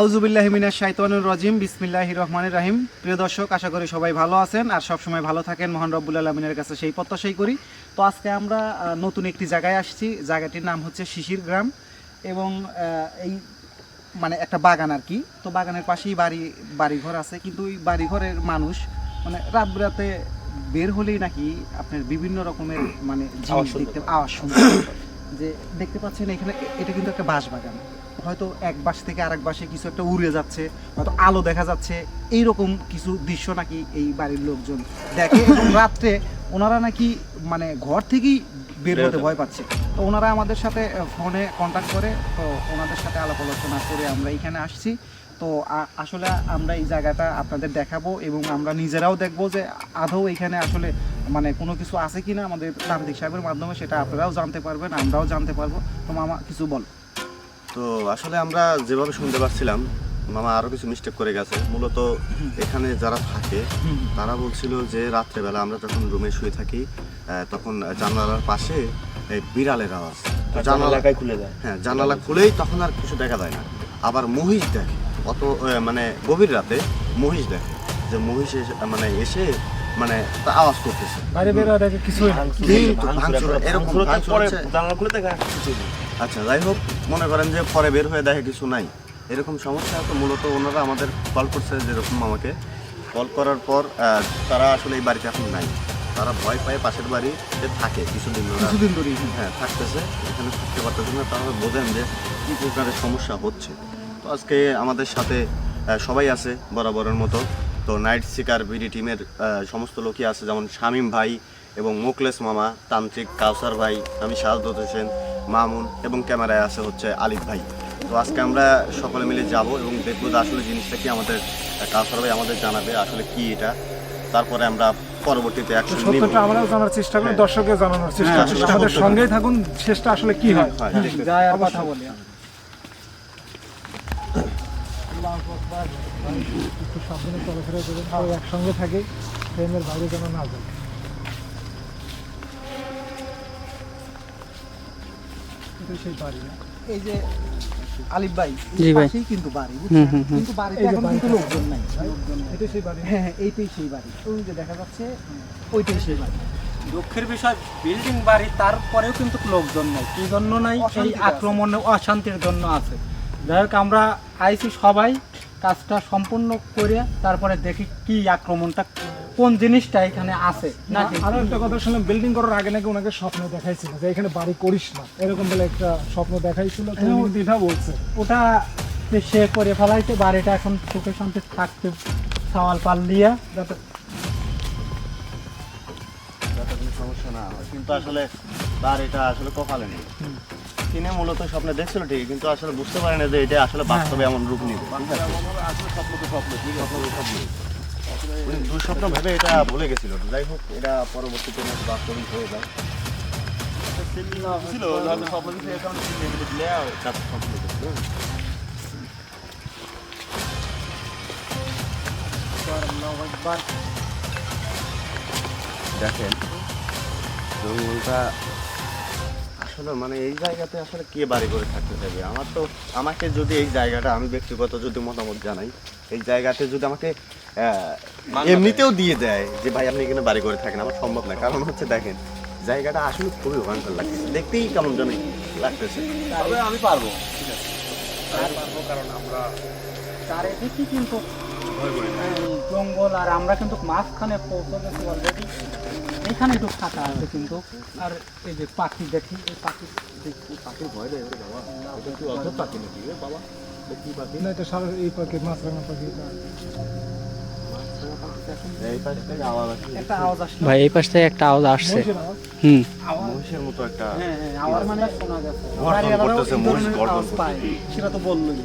আউজুবিল্লাহ মিনাশ শাইতানুর রাজিম বিসমিল্লাহ রহমানির রাহিম। প্রিয় দর্শক আশা করি সবাই ভালো আছেন আর সব সময় ভালো থাকেন মহান রব্বুল আলমিনের কাছে সেই প্রত্যাশাই করি। তো আজকে আমরা নতুন একটি জায়গায় আসছি। জায়গাটির নাম হচ্ছে শিশির গ্রাম এবং এই মানে একটা বাগান আর কি। তো বাগানের পাশেই বাড়ি বাড়িঘর আছে। কিন্তু ওই বাড়িঘরের মানুষ মানে রাত রাতে বের হলেই নাকি আপনার বিভিন্ন রকমের মানে জিনিস দেখতে আওয়াজ শুনতে যে দেখতে পাচ্ছেন এখানে এটা কিন্তু একটা বাঁশ বাগান হয়তো এক বাস থেকে আরেক বাসে কিছু একটা উড়ে যাচ্ছে হয়তো আলো দেখা যাচ্ছে এইরকম কিছু দৃশ্য নাকি এই বাড়ির লোকজন দেখে এবং রাত্রে ওনারা নাকি মানে ঘর থেকেই বের হতে ভয় পাচ্ছে। তো ওনারা আমাদের সাথে ফোনে কন্ট্যাক্ট করে তো ওনাদের সাথে আলাপ আলোচনা করে আমরা এখানে আসছি। তো আসলে আমরা এই জায়গাটা আপনাদের দেখাবো এবং আমরা নিজেরাও দেখব যে আদৌ এখানে আসলে মানে কোনো কিছু আছে কিনা আমাদের তান্ত্রিক সাহেবের মাধ্যমে সেটা আপনারাও জানতে পারবেন আমরাও জানতে পারব। তো মামা কিছু বল। তো আসলে আমরা যেভাবে শুনতে পাচ্ছিলাম মামা আরও কিছু মিস্টেক করে গেছে। মূলত এখানে যারা থাকে তারা বলছিল যে রাত্রেবেলা আমরা যখন রুমে শুয়ে থাকি তখন জানালার পাশে এই বিড়ালের আওয়াজ। জানালা খুলে যায় হ্যাঁ জানালা খুলেই তখন আর কিছু দেখা যায় না। আবার মহিষ দেখে। অত মানে গভীর রাতে মহিষ দেখে। যে মহিষ এসে- মানে এসে মানে তা আওয়াজ করতেছে। বাইরে বের ভাঙচুর এরকম আচ্ছা যাই হোক মনে করেন যে পরে বের হয়ে দেখে কিছু নাই। এরকম সমস্যা তো মূলত ওনারা আমাদের কল করছে যেরকম আমাকে। কল করার পর তারা আসলে এই বাড়িতে এখন নাই। তারা ভয় পায় পাশের বাড়িতে থাকে কিছুদিন ধরে। কিছুদিন ধরেই হ্যাঁ। থাকতেছে এখানে থাকতে পারতেছে না। তারা বোঝেন যে কী প্রকারের সমস্যা হচ্ছে। তো আজকে আমাদের সাথে সবাই আছে বরাবরের মতো। তো নাইট সিকার বিডি টিমের সমস্ত লোকই আছে। যেমন শামীম ভাই এবং মোকলেস মামা তান্ত্রিক কাউসার ভাই আমি শাহাদত হোসেন। মামুন এবং ক্যামেরায় আছে হচ্ছে আলিফ ভাই। তো আজকে আমরা সকলে মিলে যাব এবং দেখব যে আসলে জিনিসটা কি আমাদের আহ, কাউসার ভাই আমাদের জানাবে আসলে কি এটা। তারপরে আমরা পরবর্তীতে অ্যাকশন নিব সত্যটা আমরাও জানার চেষ্টা করি হ্যাঁ। দর্শককে জানানোর চেষ্টা হ্যাঁ, করি আমাদের সঙ্গেই থাকুন শেষটা আসলে কি হয়? হয় যায় আর কথা বলি। একটু সাবধানে চলাফেরা করবেন একসঙ্গে থাকে ট্রেনের বাইরে যেন না যায়। এটা সেই বাড়ি না। এই যে আলিফ ভাই জি এই ভাই। পাশেই কিন্তু বাড়ি হুম, বুঝছেন? হুম, হুম। কিন্তু বাড়িতে এখন কিন্তু লোকজন নাই। এটা সেই বাড়ি। হ্যাঁ হ্যাঁ এইটাই সেই বাড়ি। ওই যে দেখা যাচ্ছে ওইটাই সেই বাড়ি। দুঃখের বিষয় বিল্ডিং বাড়ি তারপরেও কিন্তু লোকজন নাই। কি জন্য নাই? আছে। আক্রমণ অশান্তির জন্য আছে। যাই হোক আমরা আইছি সবাই কাজটা সম্পূর্ণ করে তারপরে দেখি কি আক্রমণটা কোন জিনিসটা এখানে আছে? নাকি? আরও একটা কথা শুনলাম বিল্ডিং করার আগে নাকি ওনাকে স্বপ্ন দেখাইছিল যে এখানে বাড়ি করিস না। এরকম বলে একটা স্বপ্ন দেখাইছিল। তো উনি দ্বিধা বলছে। ওটা সে করে ফেলাইছে বাড়িটা এখন সুখে শান্তি থাকতে সওয়াল পাল দিয়ে। যাতে যাতে সমস্যা না হয়। কিন্তু আসলে তার এটা আসলে কপালে নেই। তিনি মূলত স্বপ্নে দেখছিল ঠিকই কিন্তু আসলে বুঝতে পারে না যে এটা আসলে বাস্তবে এমন রূপ নিবে। উনি দুঃস্বপ্ন ভেবে এটা ভুলে গেছিল। যাই হোক এটা পরবর্তীতে বাস্তবিক হয়ে যায় ছিল স্বপ্ন দিলে স্বপ্ন। দেখেন জঙ্গলটা আসলে মানে এই জায়গাতে আসলে কে বাড়ি করে থাকতে চাইবে আমার তো আমাকে যদি এই জায়গাটা আমি ব্যক্তিগত যদি মতামত জানাই এই জায়গাতে যদি আমাকে এমনিতেও দিয়ে দেয় যে ভাই আপনি এখানে বাড়ি করে থাকেন আমার সম্ভব না। কারণ হচ্ছে দেখেন জায়গাটা আসলে খুবই ভয়ঙ্কর লাগতেছে। দেখতেই কেমন যেন লাগতেছে। তবে আমি পারব। ঠিক আছে। কারণ চারিদিকে কিন্তু জঙ্গল আর আমরা কিন্তু মাঝখানে পৌঁছে গেছি অলরেডি এখানে একটু ফাঁকা আছে কিন্তু। আর এই যে পাখি দেখি এই পাখি দেখি। পাখি ভয় দেয় বাবা। অদ্ভুত পাখি নাকি? বাবা কি পাখি? না এটা সারা এই পাখি মাছরাঙা পাখি। এটা এই পাশ থেকে আওয়াজ আসছে। আওয়াজ ভাই এই পাশ থেকে একটা আওয়াজ আসছে। হুম। মহিষের মতো একটা হ্যাঁ হ্যাঁ আওয়াজ মানে শোনা গর্জন বাড়িওয়ালারাও করতেছে এই মহিষ ধরনের গর্জন আওয়াজ পায় সেটা তো বললোই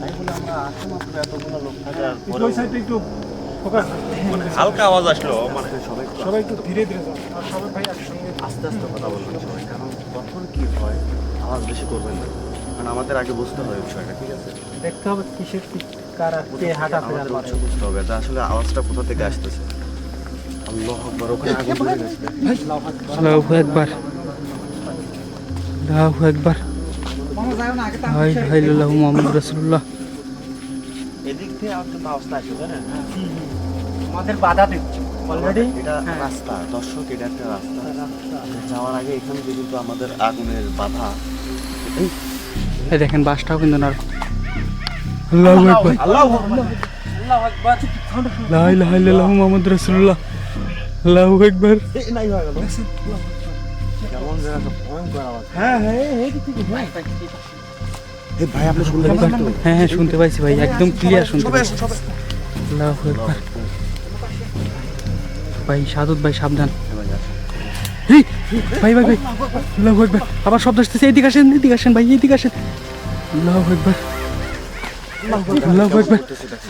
তাই বলে আমরা আসলে মাত্র এতগুলো লোক থাকার একটু ওই সাইডে একটু ফোকাস হালকা আওয়াজ আসলো মানে সবাই সবাই একটু ধীরে ধীরে আর সবাই ভাই একসঙ্গে আস্তে আস্তে কথা বলবেন সবাই কারণ কখন কি হয় আওয়াজ বেশি করবেন না কারণ আমাদের আগে বুঝতে হবে বিষয়টা ঠিক আছে? দেখতে হবে কিসের কি কারা কে হাঁটাফেরা আমাদের করে বুঝতে হবে যে আসলে আওয়াজটা কোথা থেকে আসতেছে? আল্লাহ আকবার ওখানে আগুন ধরে গেছে। আল্লাহু একবার আল্লাহু একবার হাই হাই লাল্লাহু এদিক থেকে আর কিন্তু অবস্থা আছে জানেন? আমাদের বাধা দিচ্ছে। অলরেডি এটা হ্যাঁ। রাস্তা। দর্শক এটা একটা রাস্তা। যাওয়ার আগে এখানে কিন্তু আমাদের আগুনের বাধা এই দেখেন বাসটাও কিন্তু না আল্লাহু আকবার। আল্লাহ আল্লাহু আকবার লা ইলাহা ইল্লাল্লাহু মুহাম্মদ রাসূলুল্লাহ। আল্লাহু আকবার। নাই হয়ে গেল। হ্যাঁ হ্যাঁ শুনতে হ্যাঁ হ্যাঁ শুনতে পাইছি ভাই একদম ক্লিয়ার শুনতে ভাই সাদত ভাই সাবধান। ভাই ভাই ভাই আল্লাহু আকবার। আবার শব্দ আসতেছে এদিকে আসেন এদিকে আসেন ভাই এদিকে আসেন। আল্লাহু আকবার। আল্লাহু আকবার।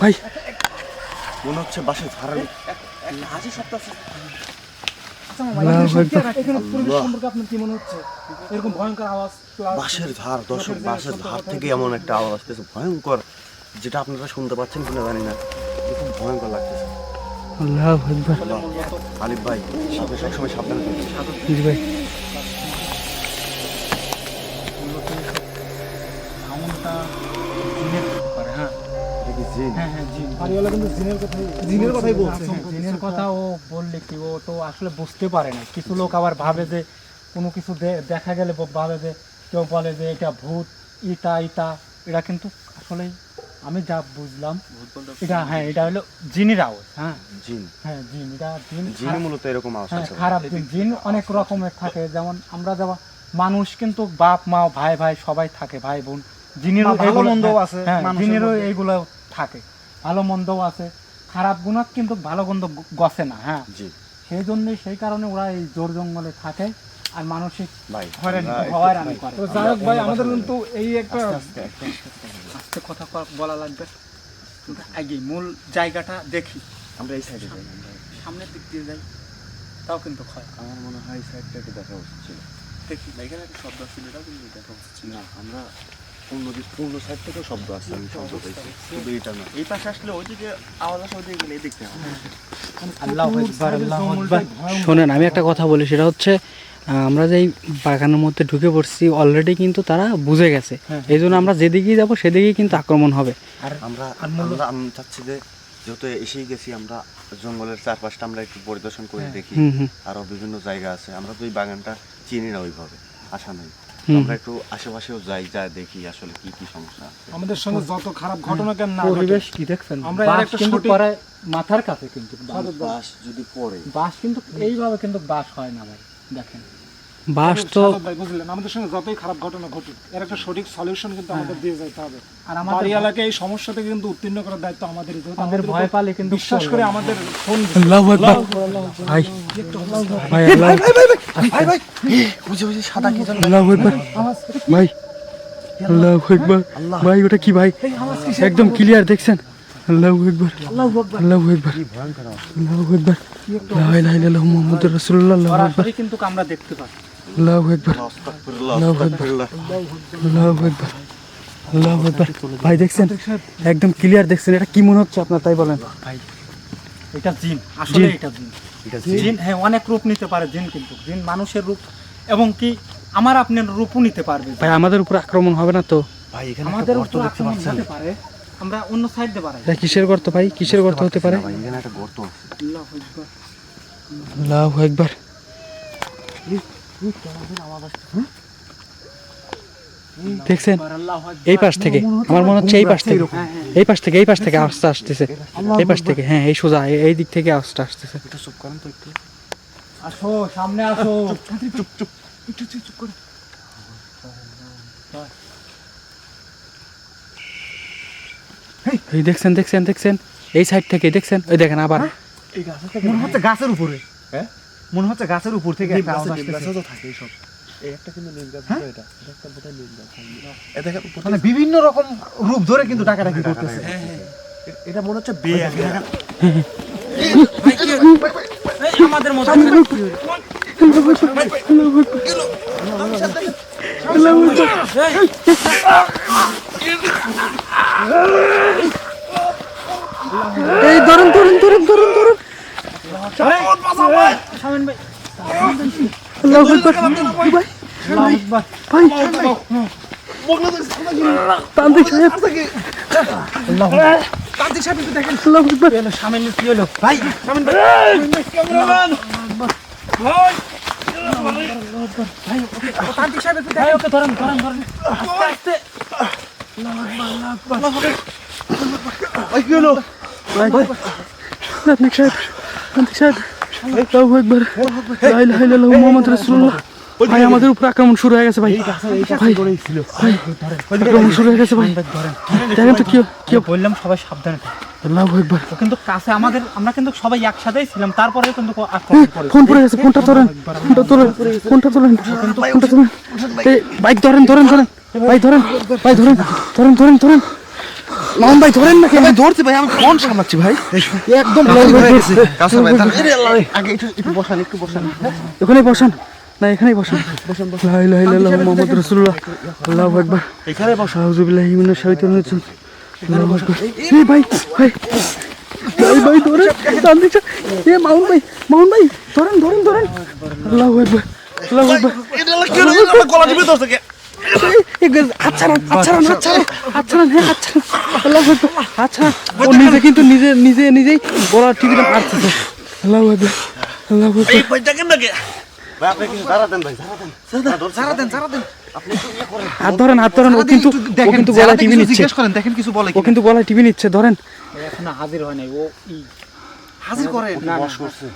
ভাই। মনে হচ্ছে বাসে ধারার আল্লাহু আকবার বাঁশের ধার দর্শক বাঁশের ধার থেকে এমন একটা আওয়াজ আসতেছে ভয়ঙ্কর যেটা আপনারা শুনতে পাচ্ছেন কিনা জানি না। খুব ভয়ঙ্কর লাগতেছে। আলিফ ভাই আপনি সবসময় সাবধানে থাকবেন। ভাই সাউন্ডটা জিনের হতে পারে হ্যাঁ এটা কি জিন? হ্যাঁ হ্যাঁ জিন বাড়িওয়ালা কিন্তু জিনের কথাই বলছে। হ্যাঁ। জিনের কথা ও বললে কি ও তো আসলে বুঝতে পারে না। কিছু লোক আবার ভাবে যে কোনো কিছু দেখা গেলে ভাবে যে কেউ বলে যে এটা ভূত ইটা ইটা। এটা কিন্তু আসলে আমি যা বুঝলাম এটা হ্যাঁ এটা হলো জিনের আওয়াজ হ্যাঁ। জিন। হ্যাঁ জিন। এটা জিন জিনই মূলত এরকম আওয়াজ হ্যাঁ খারাপ জিন। জিন অনেক রকমের থাকে। যেমন আমরা যেমন মানুষ কিন্তু বাপ মা ভাই ভাই সবাই থাকে ভাই বোন। জিনেরও হ্যাঁ, আছে হ্যাঁ জিনেরও এইগুলো থাকে। ভালো মন্দও আছে খারাপ গুণাত কিন্তু ভালো গন্ধ গছে না হ্যাঁ? সেই জন্যই সেই কারণে ওরা এই জোর জঙ্গলে থাকে আর মানসিক ভাই হয়রানি আমরা একটু- হয়রানি করে। তো যাই হোক ভাই আমাদের কিন্তু এই একটা আস্তে কথা বলা লাগবে। আগে মূল জায়গাটা দেখি। আমরা এই সাইডে যাই সামনের দিক দিয়ে যাই তাও কিন্তু ক্ষয়। আমার মনে হয় এই সাইডটা একটু দেখা উচিত ছিল। দেখি এখানে একটা শব্দ আসছিল এটাও কিন্তু দেখা উচিত না আমরা পূর্ণ পূর্ণ সাইড থেকেও শব্দ আসছে আমি শব্দ পেয়েছি শুধু এটা না। এই পাশে আসলে ওইদিকে আওয়াজ আসে ওইদিকে গেলে আকবার শোনেন আমি একটা কথা বলি সেটা হচ্ছে আমরা যে বাগানের মধ্যে ঢুকে পড়ছি অলরেডি কিন্তু তারা বুঝে গেছে। এই জন্য আমরা যেদিকেই যাব সেদিকেই কিন্তু আক্রমণ হবে। আমরা আমরা আমি চাচ্ছি যে যেহেতু এসেই গেছি আমরা জঙ্গলের চারপাশটা আমরা একটু পরিদর্শন করে দেখি। হুম হুম। আরও বিভিন্ন জায়গা আছে। আমরা তো এই বাগানটা চিনি না ওইভাবে আশা নেই। আমরা একটু আশেপাশেও যাই যা দেখি আসলে কি কি সমস্যা আমাদের সঙ্গে যত খারাপ ঘটনা কেন না পরিবেশ কি দেখছেন? আমরা এর একটা কিন্তু সঠিক- মাথার কাছে কিন্তু বাস। বাস যদি পড়ে। বাস কিন্তু এইভাবে কিন্তু বাস হয় না ভাই দেখেন। বাস তো ভাই বুঝলেন? আমাদের সঙ্গে যতই খারাপ ঘটনা ঘটুক এর একটা সঠিক সলিউশন কিন্তু আমাদের দিয়ে যেতে হবে। আর আমাদের বাড়িওয়ালাকে এই সমস্যা থেকে কিন্তু উত্তীর্ণ করার দায়িত্ব আমাদের আমাদের ভয় পালে কিন্তু বিশ্বাস করে আমাদের ফোন আল্লাহু আকবার। ভাই ভাই আল্লাহ ভাই ভাই বুঝে বুঝে সাদা কি জানো আল্লাহু আকবার। ভাই আল্লাহু আকবার। ভাই ওটা কি ভাই? একদম ক্লিয়ার দেখছেন? আল্লাহু আকবার আল্লাহু আকবার। আল্লাহু আকবার লা ইলাহা ইল্লাল্লাহু মুহাম্মাদুর রাসূলুল্লাহ আল্লাহু আকবার। কিন্তু আমরা দেখতে পাই আল্লাহু আকবার আল্লাহু আকবার। আল্লাহু আকবার আল্লাহু আকবার। ভাই দেখছেন? একদম ক্লিয়ার দেখছেন। এটা কি মনে হচ্ছে আপনার? তাই বলেন। ভাই এটা জিন। আসলে এটা জিন। জিন হ্যাঁ অনেক রূপ নিতে পারে জিন কিন্তু। জিন মানুষের রূপ এবং কি আমার আপনার রূপও নিতে পারবে ভাই আমাদের উপর আক্রমণ হবে না তো? ভাই এখানে আমাদের উপর আক্রমণ হতে পারে। আমরা অন্য সাইড দিয়ে বাড়াই এটা কিসের গর্ত ভাই কিসের গর্ত হতে পারে ভাই এখানে একটা গর্ত আছে আল্লাহু আকবার। আল্লাহু আকবার দেখছেন এই পাশ থেকে আমার মনে হচ্ছে এই পাশ থেকে এই পাশ থেকে এই পাশ থেকে আওয়াজটা আসতেছে এই পাশ থেকে হ্যাঁ এই সোজা এই- দিক থেকে আওয়াজটা আসতেছে একটু চুপ করেন তো একটু আসো সামনে আসো এই দেখছেন দেখছেন দেখছেন এই সাইড থেকে দেখছেন ওই দেখেন আবার মনে হচ্ছে গাছের উপরে হ্যাঁ মনে হচ্ছে গাছের উপর থেকে একটা আওয়াজ আসতেছে। তো থাকে সব এই একটা কিন্তু নিম গাছ এটা এটা এটা একটা বোধহয় নিম গাছ এ দেখেন মানে বিভিন্ন রকম রূপ ধরে কিন্তু ডাকাডাকি করতেছে এটা মনে হচ্ছে বে আমাদের মতো এই ধরুন ধরুন ধরুন ধরুন ধরুন। তান্ত্রিক সাহেব তান্ত্রিক সাহেব দেখেন। সামনে কি হলো? ভাই সামনে ভাই। ভাই তান্ত্রিক সাহেব ধরেন ধরেন ধরেন। আস্তে আস্তে। ভাই আমাদের উপর আক্রমণ শুরু হয়ে গেছে ভাই ভাই আক্রমণ শুরু হয়ে গেছে ভাই দেখেন তো কি কি বললাম সবাই সাবধানে কিন্তু কাছে আমাদের আমরা কিন্তু সবাই একসাথেই ছিলাম তারপরেও কিন্তু ফোন পড়ে গেছে ফোনটা ধরেন ফোনটা ধরেন ফোনটা ধরেন ফোনটা ধরেন বাইক ধরেন ধরেন ধরেন ভাই ধরেন ভাই ধরেন ধরেন ধরেন ধরেন মামুন ভাই ধরেন না কেন ধরছি ভাই আমি ফোন সামলাচ্ছি ভাই একদম হয়ে ভাই আগে একটু একটু বসান একটু বসান ওখানেই বসান না এখানেই বসান লা ইলাহা ইল্লাল্লাহু মুহাম্মাদুর রাসূলুল্লাহ আল্লাহু আকবার এখানে বসা আউযু বিল্লাহি মিনাশ শাইতানির রাজিম আল্লাহু আকবার এই ভাই ভাই ভাই ভাই ধরেন তান্ত্রিক সাহেব, এ মামুন ভাই মামুন ভাই ধরেন ধরেন ধরেন আল্লাহু আকবার আল্লাহু আকবার এটা হলো আমার গলা টিপে ধরছে আচ্ছা ও নিজে কিন্তু নিজে নিজে নিজেই বড় টিভিটা মারতেছে আল্লাহ আল্লাহ হাত ও কিন্তু ও কিন্তু গলায় টিভি নিচ্ছে। করেন দেখেন কিছু বলে ও কিন্তু গলায় টিভি নিচ্ছে ধরেন। এখন হাজির হয় নাই ও হাজির হ্যাঁ, করে বস করছে।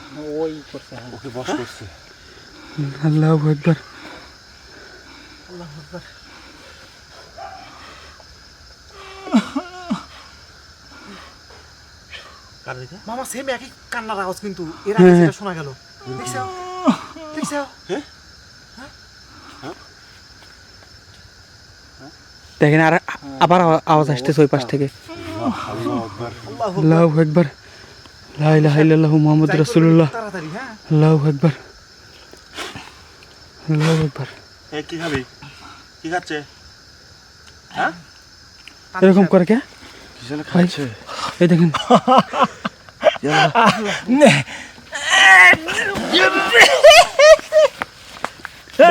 ওই করছে ওকে বস করছে। মামা সেম একই কান্নার আওয়াজ কিন্তু। এর হ্যাঁ, আগে হ্যাঁ। যেটা শোনা গেল। দেখছ? দেখছ? দেখেন আর আবার আওয়াজ আসতেছে ওই পাশ থেকে। আল্লাহু আকবার। লা ইলাহা ইল্লাল্লাহু মুহাম্মাদুর রাসূলুল্লাহ। হ্যাঁ? আল্লাহু আকবার। আল্লাহু আকবার। এ কি খাবি? কি খাচ্ছে? এরকম করে কে? কি যেন খাচ্ছে? এই দেখেন।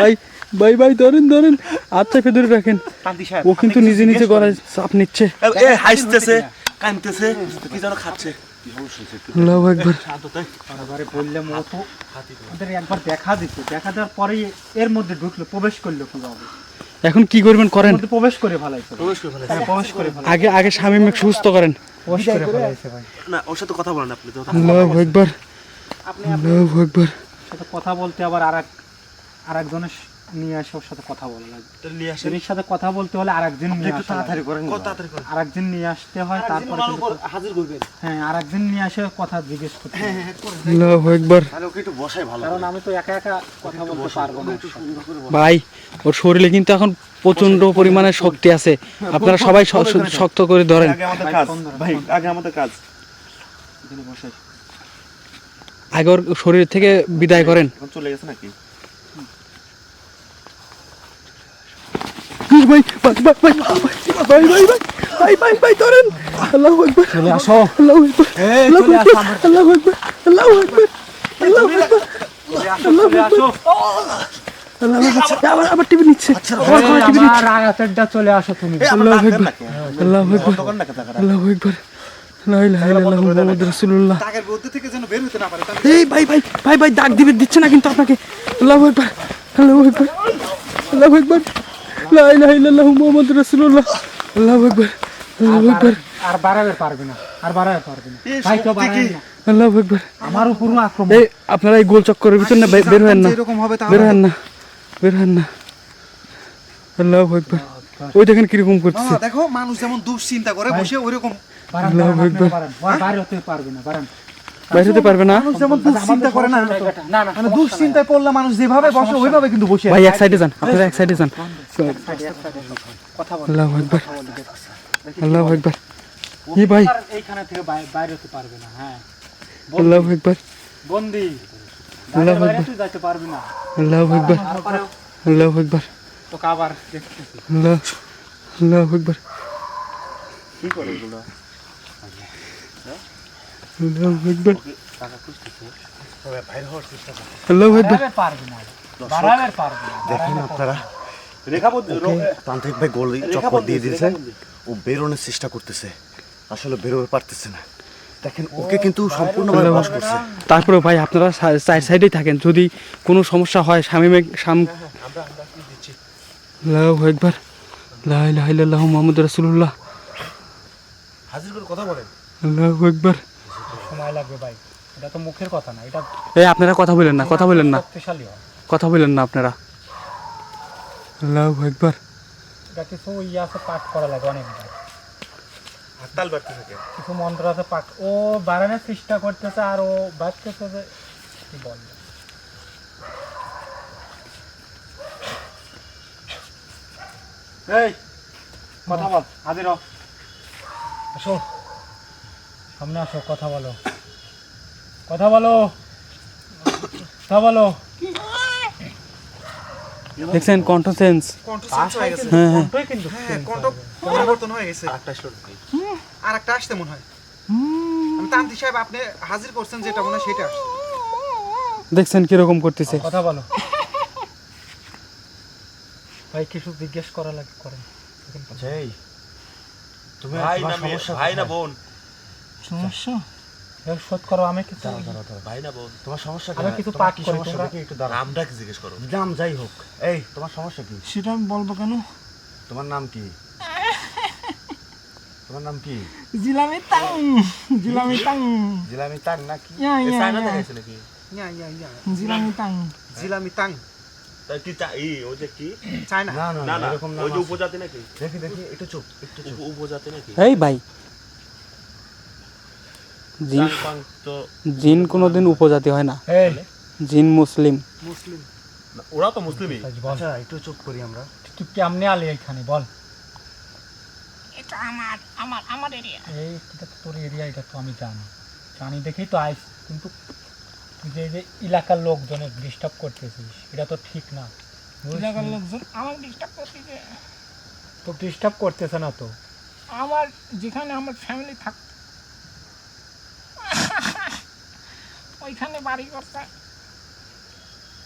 ভাই ভাই ভাই ধরেন ধরেন। আচ্ছা ফেদরে রাখেন ও কিন্তু নিজে নিজে গলায় চাপ নিচ্ছে। এ হাসতেছে কি যেন খাচ্ছে। আল্লাহু আকবার। বারে বললাম ও তো ওদের একবার দেখা দিত। দেখা দেওয়ার পরেই এর মধ্যে ঢুকলো প্রবেশ করল কীভাবে এখন কি করবেন করেন? প্রবেশ করে ভালো প্রবেশ করে আগে প্রবেশ করে ফেলাইছে। আগে স্বামী মেয়ে সুস্থ করেন। প্রবেশ করে ফেলাইছে ভাই। না ওর সাথে কথা বলেন আপনি তো আল্লাহু আকবার। আল্লাহু আকবার। সাথে কথা বলতে আবার আরেক আরেকজনের নিয়ে আসে ওর সাথে কথা বলা নিয়ে এর সাথে কথা বলতে হলে আরেকজন নিয়ে একটু তাড়াতাড়ি করেন কত তাড়াতাড়ি করেন? আরেকজন নিয়ে আসতে হয় তারপরে কিন্তু হাজির করবেন। হ্যাঁ আরেকজন নিয়ে আসে কথা জিজ্ঞেস করতে হয়। আল্লাহু আকবার। তাহলে ওকে একটু বসাই ভালো কারণ আমি তো একা একা কথা বলতে পারব না। ভাই ওর শরীরে কিন্তু এখন প্রচণ্ড পরিমাণে শক্তি আছে। আপনারা সবাই শক্ত করে ধরেন। আগে ভাই, আগে আমাদের কাজ। আগে ওর শরীর থেকে বিদায় করেন। চলে গেছে নাকি? ভাই ভাই ভাই ভাই ভাই ভাই ভাই ভাই ভাই ধরেন আল্লাহু আকবার চলে আসো আল্লাহু আকবার এই চলে আসো আল্লাহু আকবার আল্লাহু আকবার আল্লাহু আকবার চলে আসো আল্লাহু আকবার নিচ্ছে চলে আসো তুমি আল্লাহু আকবার ভাই ভাই ভাই ভাই ডাক দিবে দিচ্ছে না কিন্তু আপনাকে আল্লাহু আকবার আল্লাহু আকবার আল্লাহু আকবার লা ইলাহা ইল্লাল্লাহু মুহাম্মাদুর রাসূলুল্লাহ। আল্লাহু আকবার আল্লাহু আকবার। আর বাড়াবে পারবে না আর বাড়াবে পারবে না। ভাই তো বাড়াবে না। আল্লাহু আকবার। আমার উপরও আক্রমণ এই আপনারা এই গোল চক্করের ভিতর না বের হন না। এরকম হবে বের হন না বের হন না। আল্লাহু আকবার। ওই দেখেন কীরকম করতেছে। দেখো মানুষ যেমন দুশ্চিন্তা করে বসে ওইরকম। আল্লাহু আকবার। বাইরে হতে পারবে না বাইরে হতে পারবে না? মানুষ যেমন দুশ্চিন্তা করে না না না মানে দুশ্চিন্তায় পড়লে মানুষ যেভাবে বসে ওইভাবে কিন্তু বসে ভাই এক সাইডে যান আপনারা এক সাইডে যান। কথা বল আল্লাহু আকবার। আল্লাহু আকবার। ই ভাই। এইখানে থেকে বাই- বাইরে হতে পারবে না হ্যাঁ। আল্লাহু আকবার। বন্দি। আল্লাহু বাইরে যাইতে পারবি না। আল্লাহু আকবার। তারপরেও আল্লাহু আকবার। তোকে দেখতেছি। আল্লাহ আল্লাহু আকবার। কি করে এগুলো? দেখেন আপনারা। তান্ত্রিক ভাই গোল চক্কর দিয়ে দিয়েছে। ও বেরোনোর চেষ্টা করতেছে। আসলে বেরোতে পারতেছে না। দেখেন ওকে কিন্তু সম্পূর্ণভাবে বশ করছে। তারপরে ভাই আপনারা সাইড সাইডেই থাকেন। যদি কোনো সমস্যা হয় স্বামী শাম লাহ একবার লাই লাই লাহ মোহাম্মদ রাসুল্লাহ হাজির করে কথা বলেন। আল্লাহু একবার সময় লাগবে ভাই। এটা তো মুখের কথা না এটা এই আপনারা কথা বলেন না কথা বলেন না। শক্তিশালী হয়। কথা বলেন না আপনারা। আল্লাহু একবার এটা কিছু ইয়ে আছে পাঠ করা লাগে অনেকবার। হাততাল বাড়তে থাকে। কিছু মন্ত্র আছে পাঠ। ও বাড়ানোর চেষ্টা করতেছে আর ও বাড়তেছে যে কি বলব। এই কথা বল হাজির। আসো। সামনে আসো কথা বলো। কথা বলো। কথা বলো। দেখছেন কণ্ঠ চেঞ্জ হ্যাঁ হ্যাঁ কণ্ঠ পরিবর্তন হয়ে গেছে। আর একটা আসতে মনে হয়। আমি তান্ত্রিক সাহেব আপনি হাজির করছেন যেটা মনে হয় সেটা আসছে। দেখছেন কীরকম করতেছে। কথা বলো। ভাই কিছু জিজ্ঞেস করা লাগে করেন। আচ্ছা তুমি ভাই না ভাই বোন। সমস্যা? শোধ করো আমি কিছু দাঁড়াও, দাঁড়াও, দাঁড়াও। ভাই না বোন তোমার সমস্যা আমি কিছু তোমার করি, সমস্যা? তোমরা- একটু দাঁড়াও। নামটা কি জিজ্ঞেস করো। নাম যাই হোক। এই তোমার সমস্যা কি? সেটা আমি বলব কেন? তোমার নাম কি? তোমার নাম কি? জিলামি তাং জিলামি তাং। জিলামি তার নাকি? এ চায়না। দেখাইছে নাকি? জিলামি তাং। জিলামি তাং। কি যে চায় না না না না না না এরকম নাম ওই যে উপজাতি নাকি? দেখি দেখি একটু চুপ একটু চুপ। উপজাতি নাকি? এই ভাই জিন জিন কোনোদিন উপজাতি হয় না। এই। জিন মুসলিম। মুসলিম। ওরা তো মুসলিমই। আচ্ছা একটু চুপ করি আমরা। তুই কেমনে আলি এখানে বল। এটা আমার আমার আমার এরিয়া এই এটা তো তোর এরিয়া এটা তো আমি জানি। জানি দেখেই তো আইস কিন্তু তুই যে যে এলাকার লোকজনের ডিস্টার্ব করতেছিস এটা তো ঠিক না। এলাকার লোকজন আমার ডিস্টার্ব করছে যে তো ডিস্টার্ব করতেছে না তো? আমার যেখানে আমার ফ্যামিলি থাক ওইখানে বাড়ি করছে।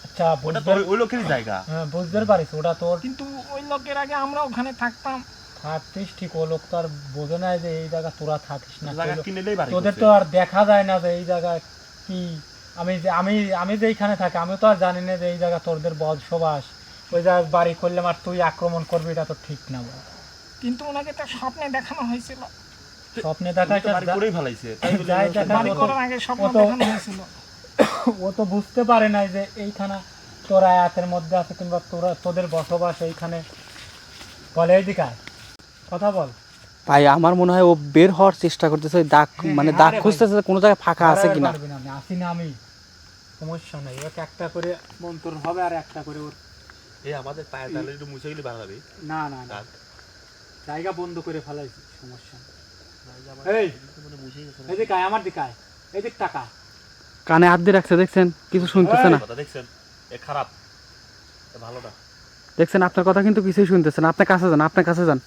আচ্ছা ওটা ওই- লোকেরই জায়গা। হ্যাঁ বুঝতে পারিস ওটা তোর কিন্তু ওই লোকের আগে আমরা ওখানে থাকতাম। থাকতিস ঠিক ও লোক তো আর বোঝে না যে এই জায়গা তোরা থাকিস না। তোদের-। তো আর দেখা যায় না যে এই জায়গায় কি আমি যে আমি আমি যেইখানে থাকি আমি তো আর জানি না যে এই জায়গা তোদের বসবাস ওই জায়গায় বাড়ি করলাম আর তুই আক্রমণ করবি এটা তো ঠিক না বল। কিন্তু ওনাকে তো স্বপ্নে দেখানো হয়েছিল। স্বপ্নে দেখা বাড়ি করেই ফেলাইছে। বাড়ি ও তো- করার আগে স্বপ্ন দেখানো হয়েছিল। ও তো বুঝতে পারে নাই যে এইখানে তোরা আয়াতের মধ্যে আছে কিংবা তোরা তোদের বসবাস এইখানে। বলে এইদিকে কথা বল। ভাই আমার মনে হয় ও বের হওয়ার চেষ্টা করতেছে দাগ মানে দাগ খুঁজতেছে কোনো জায়গায় ফাঁকা আছে কিনা। পারবি না আমি আসি না আমি। সমস্যা নেই ওকে একটা করে মন্তর হবে আর একটা করে ওর এই আমাদের পায়ের তালে একটু মুছে গেলে ভালো হবে। না না না। জায়গা বন্ধ করে ফেলাইছি সমস্যা নেই। এই মানে দিকে টাকা। কানে হাত দিয়ে রাখছে দেখছেন? কিছু শুনতেছে না। দেখছেন? এ খারাপ। এ ভালো না দেখছেন আপনার কথা কিন্তু কিছুই শুনতেছে না। আপনার কাছে যান আপনার কাছে যান।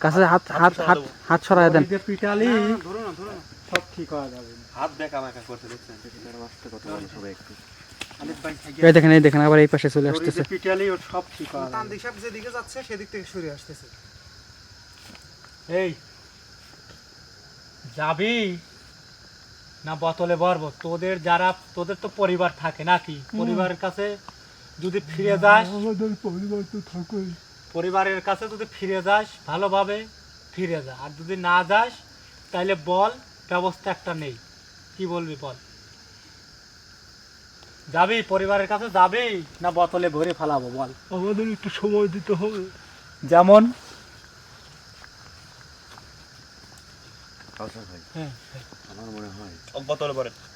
কাছে হাত হাত হাত হাত সরায় দেন। পিটালি ধরো না ধরো না। সব ঠিক হয়ে যাবে। হাত করছে দেখছেন? আস্তে কথা বলো সবাই একটু। এই দেখেন এই দেখেন আবার এই পাশে চলে আসতেছে। পিটালি ওর সব ঠিক হয়ে যাবে। তান্ত্রিক সাহেব যেদিকে যাচ্ছে সেদিক থেকে সরে আসতেছে। এই যাবি? না বোতলে ভরবো? তোদের যারা তোদের তো পরিবার থাকে নাকি? পরিবারের কাছে যদি ফিরে যাস আমাদের পরিবার তো থাকোই পরিবারের কাছে যদি ফিরে যাস ভালোভাবে ফিরে যা। আর যদি না যাস তাহলে বল ব্যবস্থা একটা নেই। কি বলবি বল? যাবি? পরিবারের কাছে যাবি? না বোতলে ভরে ফেলাবো? বল। আমাদের একটু সময় দিতে হবে। যেমন কাউসার ভাই হ্যাঁ আমার মনে হয়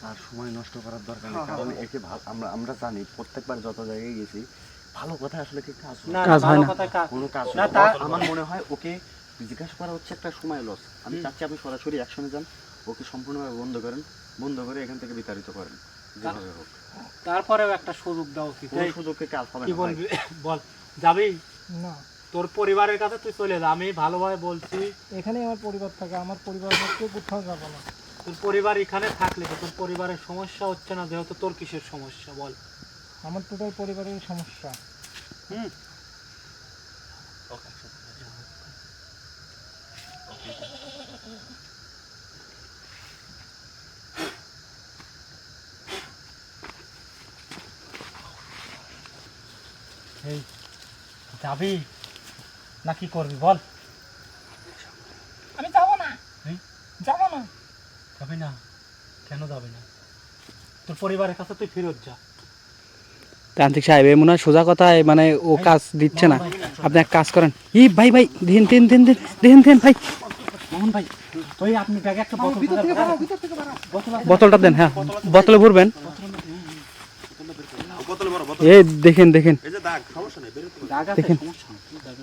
আর সময় নষ্ট করার দরকার নেই। কারণ একে আমরা আমরা জানি প্রত্যেকবার যত জায়গায় গেছি ভালো কথা আসলে কি কাজ না কাজ হয় না। কোনো কাজ না, তা- আমার মনে হয় ওকে জিজ্ঞাসা করা হচ্ছে একটা সময় লস আমি চাচ্ছি আপনি সরাসরি অ্যাকশনে যান। ওকে সম্পূর্ণভাবে বন্ধ করেন। বন্ধ করে এখান থেকে বিতাড়িত করেন। যেভাবে হোক। তারপরেও একটা সুযোগ দাও উচিত সুযোগকে কাজ কি ভাই। বলবি? বল। যাবি? না। তোর পরিবারের কাছে তুই চলে যা আমি ভালোভাবে বলছি। এখানে আমার পরিবার থাকে আমার পরিবার থেকে কোথাও যাব না। তোর পরিবার এখানে থাকলে তো তোর পরিবারের সমস্যা হচ্ছে না যেহেতু তোর কিসের সমস্যা বল। আমার টোটাল পরিবারের সমস্যা। হুম। যাবি? না কি করবি বল? আমি যাব না। হুম? যাব না। যাবি না? কেন যাবি না? তোর পরিবারের কাছে তুই ফেরত যা। তান্ত্রিক সাহেব এই মনে হয় সোজা কথা মানে ও কাজ দিচ্ছে না। আপনি এক কাজ করেন। ই ভাই ভাই দিন দিন দিন দিন দিন দিন ভাই। মোহন ভাই ওই আপনি ব্যাগে একটা বোতল ভিতর থেকে বাড়াও ভিতর থেকে বাড়াও। বোতলটা দেন হ্যাঁ বোতলে ভরবেন। বোতলে বড় বোতল এই দেখেন দেখেন। এই যে দাগ সমস্যা নেই দেখেন।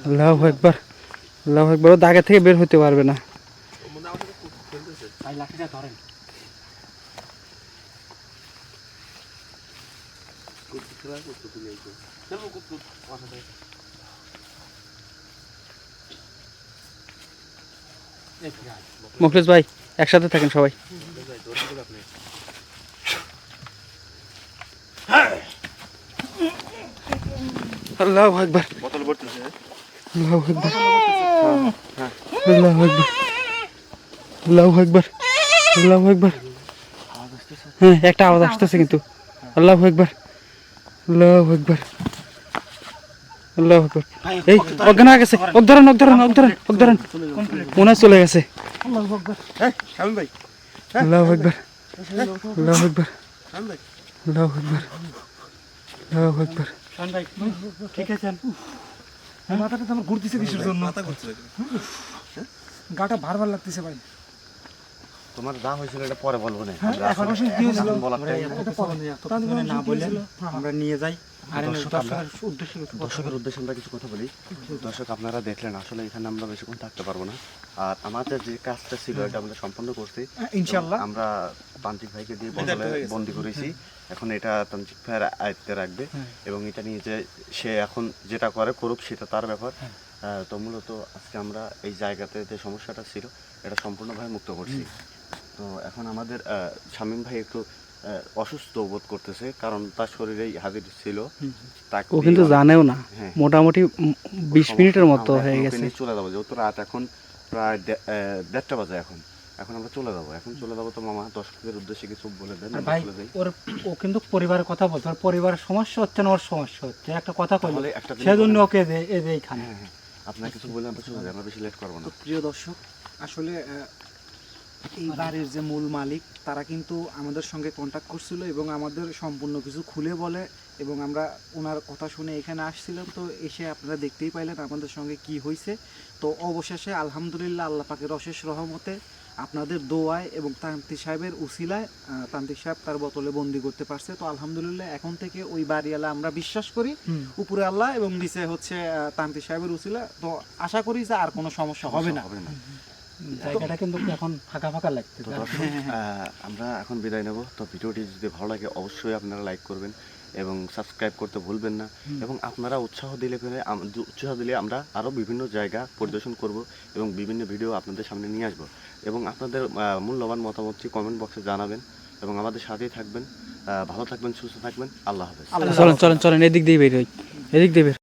আল্লাহ একবার আল্লাহ একবার ও দাগের থেকে বের হতে পারবে না। মুখলেশ ভাই একসাথে থাকেন সবাই। আল্লাহ একবার বোতল ভর্তিছে। আল্লাহ একবার আল্লাহ একবার আল্লাহ একবার আল্লাহ একবার হ্যাঁ একটা আওয়াজ আসতেছে কিন্তু। আল্লাহ একবার আল্লাহ একবার আল্লাহ একবার এই অজ্ঞান হয়ে গেছে। ওক ধরেন ওক ধরেন ওক ধরেন ওক ধরেন মনে হয় চলে গেছে। হ্যাঁ শামিম ভাই। আল্লাহ একবার আল্লাহ ভাই আল্লাহ একবার আল্লাহ ভাই ঠিক আছেন? মাথাটা তো আমার ঘুরতেছে কিসের জন্য? মাথা ঘুরছে গাটা ভার ভার লাগতেছে ভাই। তোমার যা হয়েছিল এটা পরে বলব না। হ্যাঁ, মানে বলে আমরা নিয়ে যাই। দর্শকের উদ্দেশ্যে আমরা কিছু কথা বলি। দর্শক আপনারা দেখলেন আসলে এখানে আমরা বেশিক্ষণ থাকতে পারব না। আর আমাদের যে কাজটা ছিল এটা আমরা সম্পন্ন করছি। ইনশাল্লাহ আমরা তান্ত্রিক ভাইকে দিয়ে বন্দি করেছি। এখন এটা তান্ত্রিক ভাইয়ের আয়ত্তে রাখবে। এবং এটা নিয়ে যে সে এখন যেটা করে করুক সেটা তার ব্যাপার। আহ, তো মূলত আজকে আমরা এই জায়গাতে যে সমস্যাটা ছিল এটা সম্পূর্ণভাবে মুক্ত করছি। তো এখন আমাদের শামীম ভাই একটু অসুস্থ বোধ করতেছে কারণ তার শরীরেই হাজির ছিল। তাকে ও কিন্তু জানেও না। হ্যাঁ। মোটামুটি বিশ মিনিটের মতো হয়ে গেছে। চলে যাব যেহেতু রাত এখন প্রায় দেড়টা বাজে এখন। এখন আমরা চলে যাব। এখন চলে যাব তো মামা দর্শকদের উদ্দেশ্যে কিছু বলে দেন আমরা ভাই চলে যাই। ওর ও কিন্তু পরিবারের কথা বলছে ওর পরিবারের সমস্যা হচ্ছে না ওর সমস্যা হচ্ছে? একটা কথা একটা সেজন্য ওকে যে এই যে এইখানে আপনার কিছু বলে আমরা চলে যাই আমরা বেশি লেট করব না। প্রিয় দর্শক আসলে এই বাড়ির যে মূল মালিক তারা কিন্তু আমাদের সঙ্গে কন্ট্যাক্ট করছিল এবং আমাদের সম্পূর্ণ কিছু খুলে বলে এবং আমরা ওনার কথা শুনে এখানে আসছিলাম। তো এসে আপনারা দেখতেই পাইলেন আমাদের সঙ্গে কি হয়েছে তো অবশেষে আলহামদুলিল্লাহ আল্লাহ পাকের অশেষ রহমতে আপনাদের দোয়ায় এবং তান্ত্রিক সাহেবের উসিলায় তান্ত্রিক সাহেব তার বোতলে বন্দি করতে পারছে। তো আলহামদুলিল্লাহ এখন থেকে ওই বাড়িওয়ালা আমরা বিশ্বাস করি। উপরে আল্লাহ এবং নিচে হচ্ছে তান্ত্রিক সাহেবের উসিলা। তো আশা করি যে আর কোনো সমস্যা হবে না। হবে না। জায়গাটা কিন্তু এখন ফাঁকা ফাঁকা লাগছে। তো দর্শক আহ, আমরা এখন বিদায় নেব। তো ভিডিওটি যদি ভালো লাগে অবশ্যই আপনারা লাইক করবেন এবং সাবস্ক্রাইব করতে ভুলবেন না। এবং আপনারা উৎসাহ দিলে উৎসাহ দিলে আমরা আরও বিভিন্ন জায়গা পরিদর্শন করব এবং বিভিন্ন ভিডিও আপনাদের সামনে নিয়ে আসব। এবং আপনাদের মূল্যবান মতামতটি কমেন্ট বক্সে জানাবেন এবং আমাদের সাথেই থাকবেন। ভালো থাকবেন সুস্থ থাকবেন। আল্লাহ হাফেজ। চলেন চলেন চলেন এদিক দিয়ে বের হই। এদিক দিয়ে বের